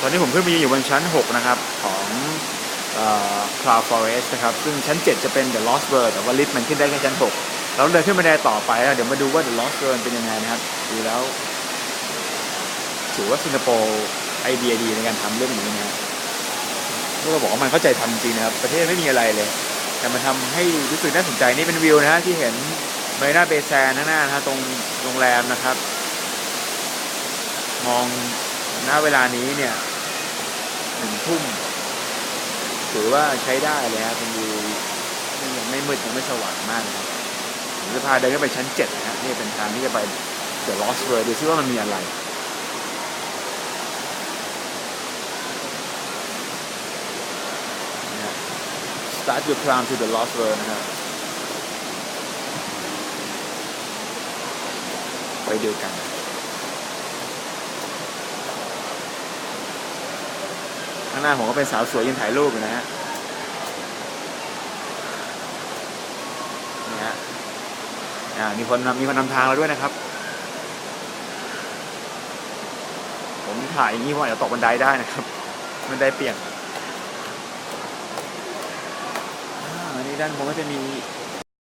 ตอนนี้ผมขึ้นมายืนอยู่บนชั้น 6 นะครับ ของออ Cloud Forest นะครับ ซึ่งชั้น 7 จะเป็น The Lost World แต่ว่าลิฟต์มันขึ้นได้แค่ชั้น 6 เราเดินขึ้นบันได้ต่อไป เดี๋ยวมาดูว่า The Lost World เป็นยังไงนะครับ ดูแล้ว ถือว่าสิงคโปร์ไอเดียดีในการทำเรื่องนี้นะครับก็เราบอกว่ามันเข้าใจทำจริงนะครับ ประเทศไม่มีอะไรเลย แต่มันทำให้รู้สึกน่าสนใจนี่เป็นวิวนะฮะที่เห็นเมรีนาเบย์แซนข้างหน้านะฮะตรงโรงแรมนะครับ มอง ณเวลานี้เนี่ยหนึ่งทุ่มถือว่าใช้ได้เลยครับเป็นวิวยังไม่มืดยังไม่สว่างมากนะครับผมจะพาเดินขึ้นไปชั้นเจ็ดนะฮะนี่เป็นทางที่จะไป The Lost World ดูซิว่ามันมีอะไรนะ Start your climb to the Lost World นะครับไปดูกัน ข้างหน้าผมก็เป็นสาวสวยยืนถ่ายรูปอยู่นะฮะนี่ฮะอ่ามีคนนำมีคนนำทางเราด้วยนะครับ ผมถ่ายอย่างนี้เพราะอาจจะตกบันไดได้นะครับบันไดเปียกอ่าอันนี้ด้านบนก็จะมี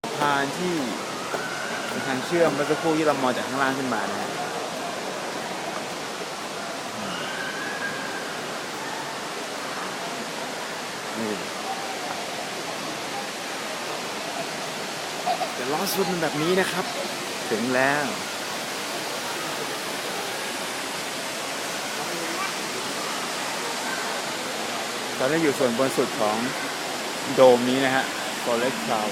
สะพานที่เป็นทางเชื่อมเมื่อสักครู่ที่เรามองจากข้างล่างขึ้นมานะฮะ แต่ล้อสุดมันแบบนี้นะครับ ถึงแล้วตอนนี้อยู่ส่วนบนสุดของโดมนี้นะฮะ Forest Cloud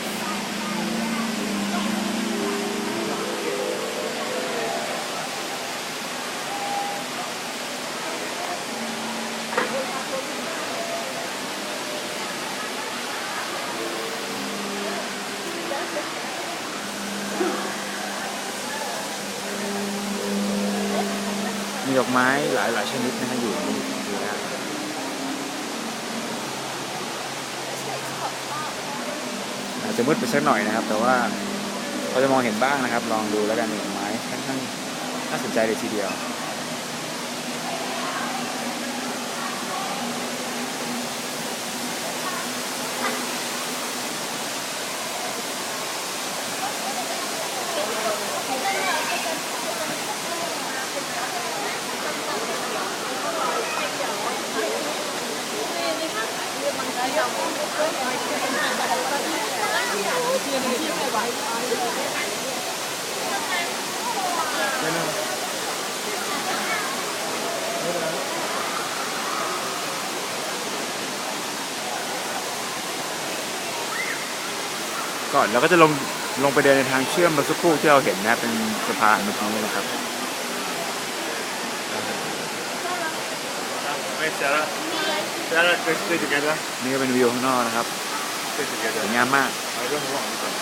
มีดอกไม้หลายหลายชนิดนะฮะอยู่นี่ดูนะอาจจะมืดไปสักหน่อยนะครับ แต่ว่าเราจะมองเห็นบ้างนะครับ ลองดูแล้วกันดอกไม้ค่อนข้างน่าสนใจเลยทีเดียว ก่อนเราก็จะลงลงไปเดินในทางเชื่อมมื่อสักครู่ที่เราเห็นนะเป็นสะพานเมื่อกี้นะครับ แล้วเราจะจุดกันด้วยนี่ก็เป็นวิวข้างนอกนะครับสวยงามมากเอาเรื่องของผมก่อน